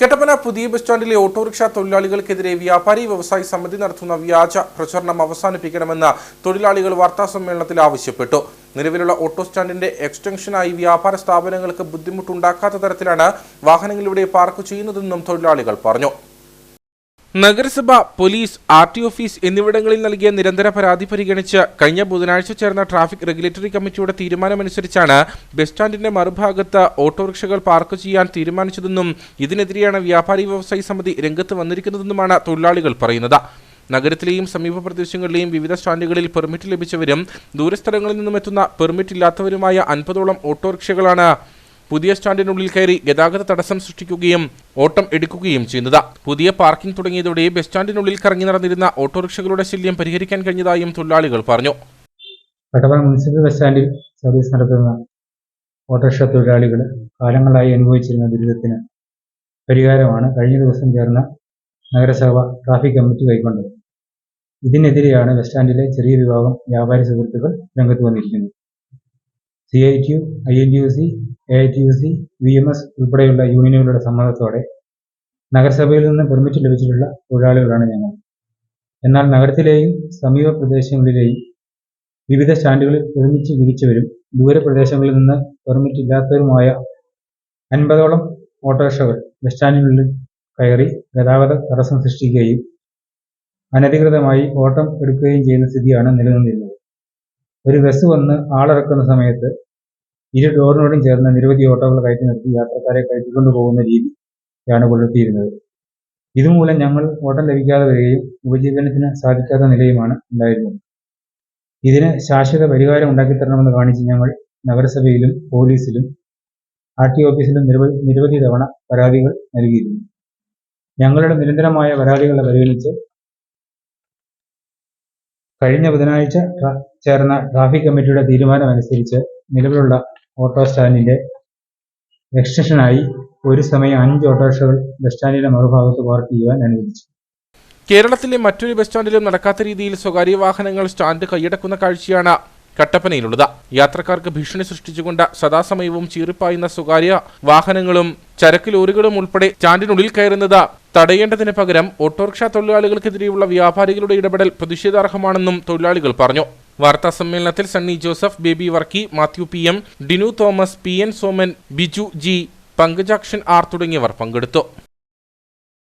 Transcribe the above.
കട്ടപ്പന പുതിയ bus സ്റ്റാൻഡിലെ autorickshaw തൊഴിലാളികൾക്കെതിരെ വ്യാപാരി വ്യവസായി സമിതി നടത്തുന്ന വ്യാജ പ്രചരണം അവസാനിപ്പിക്കണമെന്ന് തൊഴിലാളികൾ വാർത്താസമ്മേളനത്തിൽ ആവശ്യപ്പെട്ടു. നിലവിലുള്ള ഓട്ടോ സ്റ്റാൻഡിന്റെ എക്സ്റ്റൻഷനായി വ്യാപാര സ്ഥാപനങ്ങൾക്ക് ബുദ്ധിമുട്ടുണ്ടാക്കാത്ത തരത്തിലാണ് വാഹനങ്ങളിവിടെ പാർക്ക് ചെയ്യുന്നതെന്നും തൊഴിലാളികൾ പറഞ്ഞു. നഗരസഭ പോലീസ് ആർ ടി ഓഫീസ് എന്നിവിടങ്ങളിൽ നൽകിയ നിരന്തര പരാതി പരിഗണിച്ച് കഴിഞ്ഞ ബുധനാഴ്ച ചേർന്ന ട്രാഫിക് റെഗുലേറ്ററി കമ്മിറ്റിയുടെ തീരുമാനമനുസരിച്ചാണ് ബസ് സ്റ്റാൻഡിന്റെ മറുഭാഗത്ത് ഓട്ടോറിക്ഷകൾ പാർക്ക് ചെയ്യാൻ തീരുമാനിച്ചതെന്നും ഇതിനെതിരെയാണ് വ്യാപാരി വ്യവസായി സമിതി രംഗത്ത് വന്നിരിക്കുന്നതെന്നുമാണ് തൊഴിലാളികൾ പറയുന്നത്. നഗരത്തിലെയും സമീപ പ്രദേശങ്ങളിലെയും വിവിധ സ്റ്റാൻഡുകളിൽ പെർമിറ്റ് ലഭിച്ചവരും ദൂരസ്ഥലങ്ങളിൽ നിന്നും എത്തുന്ന പെർമിറ്റ് ഇല്ലാത്തവരുമായ അൻപതോളം ഓട്ടോറിക്ഷകളാണ് പുതിയ സ്റ്റാൻഡിനുള്ളിൽ കയറി ഗതാഗത തടസ്സം സൃഷ്ടിക്കുകയും ഓട്ടം എടുക്കുകയും ചെയ്യുന്നത്. പുതിയ പാർക്കിംഗ് തുടങ്ങിയതോടെ ബസ് സ്റ്റാൻഡിനുള്ളിൽ കറങ്ങി നടന്നിരുന്ന ഓട്ടോറിക്ഷകളുടെ ശല്യം പരിഹരിക്കാൻ കഴിഞ്ഞതായും തൊഴിലാളികൾ പറഞ്ഞു. മുനിസിപ്പൽ ബസ് സ്റ്റാൻഡിൽ സർവീസ് നടത്തുന്ന ഓട്ടോറിക്ഷ തൊഴിലാളികൾ കാലങ്ങളായി അനുഭവിച്ചിരുന്ന ദുരിതത്തിന് പരിഹാരമാണ് കഴിഞ്ഞ ദിവസം ചേർന്ന നഗരസഭ ട്രാഫിക് കമ്മിറ്റി കൈക്കൊണ്ടത്. ഇതിനെതിരെയാണ് ബസ് സ്റ്റാൻഡിലെ ചെറിയ വിഭാഗം വ്യാപാരി സുഹൃത്തുക്കൾ രംഗത്ത് വന്നിരിക്കുന്നത്. C I T U I N T U C A I T U C V M ഉൾപ്പെടെയുള്ള യൂണിയനുകളുടെ സമ്മതത്തോടെ നഗരസഭയിൽ നിന്ന് പെർമിറ്റ് ലഭിച്ചിട്ടുള്ള തൊഴിലാളികളാണ് ഞങ്ങൾ. എന്നാൽ നഗരത്തിലെയും സമീപ പ്രദേശങ്ങളിലെയും വിവിധ സ്റ്റാൻഡുകളിൽ ഒരുമിച്ച് വിരിച്ചവരും ദൂരപ്രദേശങ്ങളിൽ നിന്ന് പെർമിറ്റ് ഇല്ലാത്തവരുമായ അൻപതോളം ഓട്ടോറിക്ഷകൾ ബസ് സ്റ്റാൻഡിനുള്ളിൽ കയറി ഗതാഗത തടസ്സം സൃഷ്ടിക്കുകയും അനധികൃതമായി ഓട്ടം എടുക്കുകയും ചെയ്യുന്ന സ്ഥിതിയാണ് നിലനിന്നിരുന്നത്. ഒരു ബസ് വന്ന് ആളിറക്കുന്ന സമയത്ത് ഇരു ഡോറിനോടും ചേർന്ന് നിരവധി ഓട്ടോകൾ കയറ്റി നിർത്തി യാത്രക്കാരെ കയറ്റിക്കൊണ്ടു പോകുന്ന രീതിയാണ് പുലർത്തിയിരുന്നത്. ഇതുമൂലം ഞങ്ങൾ ഓട്ടം ലഭിക്കാതെ വരികയും ഉപജീവനത്തിന് സാധിക്കാത്ത നിലയുമാണ് ഉണ്ടായിരുന്നത്. ഇതിന് ശാശ്വത പരിഹാരം ഉണ്ടാക്കിത്തരണമെന്ന് കാണിച്ച് ഞങ്ങൾ നഗരസഭയിലും പോലീസിലും ആർ ടി ഓഫീസിലും നിരവധി നിരവധി തവണ പരാതികൾ നൽകിയിരുന്നു. ഞങ്ങളുടെ നിരന്തരമായ പരാതികളെ പരിഗണിച്ച് കഴിഞ്ഞ ബുധനാഴ്ച ചേർന്ന ട്രാഫിക് കമ്മിറ്റിയുടെ തീരുമാനമനുസരിച്ച് നിലവിലുള്ള ഓട്ടോ സ്റ്റാൻഡിന്റെ എക്സ്റ്റൻഷനായി ഒരു സമയം അഞ്ച് ഓട്ടോറിക്ഷകൾ ബസ് സ്റ്റാൻഡിന്റെ മറുഭാഗത്ത് പാർക്ക് ചെയ്യുവാൻ അനുവദിച്ചു. കേരളത്തിലെ മറ്റൊരു ബസ് സ്റ്റാൻഡിലും നടക്കാത്ത രീതിയിൽ സ്വകാര്യ വാഹനങ്ങൾ സ്റ്റാൻഡ് കൈയടക്കുന്ന കാഴ്ചയാണ് കട്ടപ്പനയിലുള്ളത്. യാത്രക്കാർക്ക് ഭീഷണി സൃഷ്ടിച്ചുകൊണ്ട് സദാസമയവും ചീറിപ്പായുന്ന സ്വകാര്യ വാഹനങ്ങളും ചരക്ക് ലോറികളും ഉൾപ്പെടെ സ്റ്റാൻഡിനുള്ളിൽ കയറുന്നത് തടയേണ്ടതിന് പകരം ഓട്ടോറിക്ഷ തൊഴിലാളികൾക്കെതിരെയുള്ള വ്യാപാരികളുടെ ഇടപെടൽ പ്രതിഷേധാർഹമാണെന്നും തൊഴിലാളികൾ പറഞ്ഞു. വാർത്താ സമ്മേളനത്തിൽ Sunny Joseph Baby Varkey Mathew P M Dinu Thomas P N Soman Biju G Pankajakshan R തുടങ്ങിയവർ പങ്കെടുത്തു.